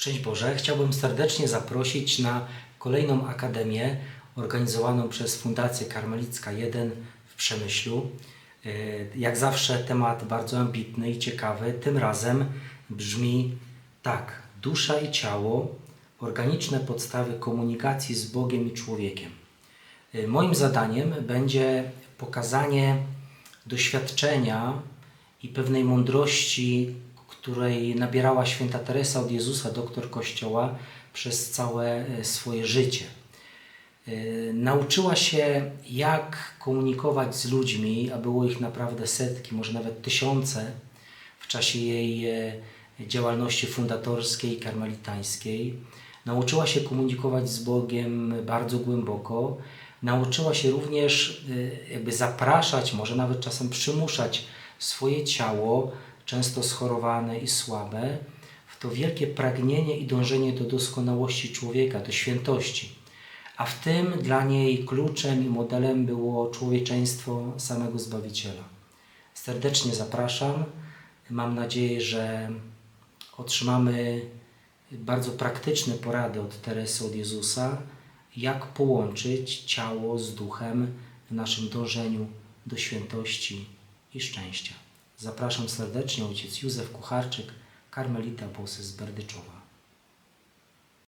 Szczęść Boże, chciałbym serdecznie zaprosić na kolejną akademię organizowaną przez Fundację Karmelicka 1 w Przemyślu. E, Jak zawsze temat bardzo ambitny i ciekawy. Tym razem brzmi tak: dusza i ciało, organiczne podstawy komunikacji z Bogiem i człowiekiem. E, Moim zadaniem będzie pokazanie doświadczenia i pewnej mądrości, której nabierała święta Teresa od Jezusa, doktor Kościoła, przez całe e, swoje życie. E, Nauczyła się, jak komunikować z ludźmi, a było ich naprawdę setki, może nawet tysiące w czasie jej e, działalności fundatorskiej, karmelitańskiej. Nauczyła się komunikować z Bogiem bardzo głęboko. Nauczyła się również jakby zapraszać, może nawet czasem przymuszać swoje ciało, często schorowane i słabe, w to wielkie pragnienie i dążenie do doskonałości człowieka, do świętości. A w tym dla niej kluczem i modelem było człowieczeństwo samego Zbawiciela. Serdecznie zapraszam. Mam nadzieję, że otrzymamy bardzo praktyczne porady od Teresy, od Jezusa, jak połączyć ciało z duchem w naszym dążeniu do świętości i szczęścia. Zapraszam serdecznie ojciec Józef Kucharczyk, karmelita Bosy z Berdyczowa.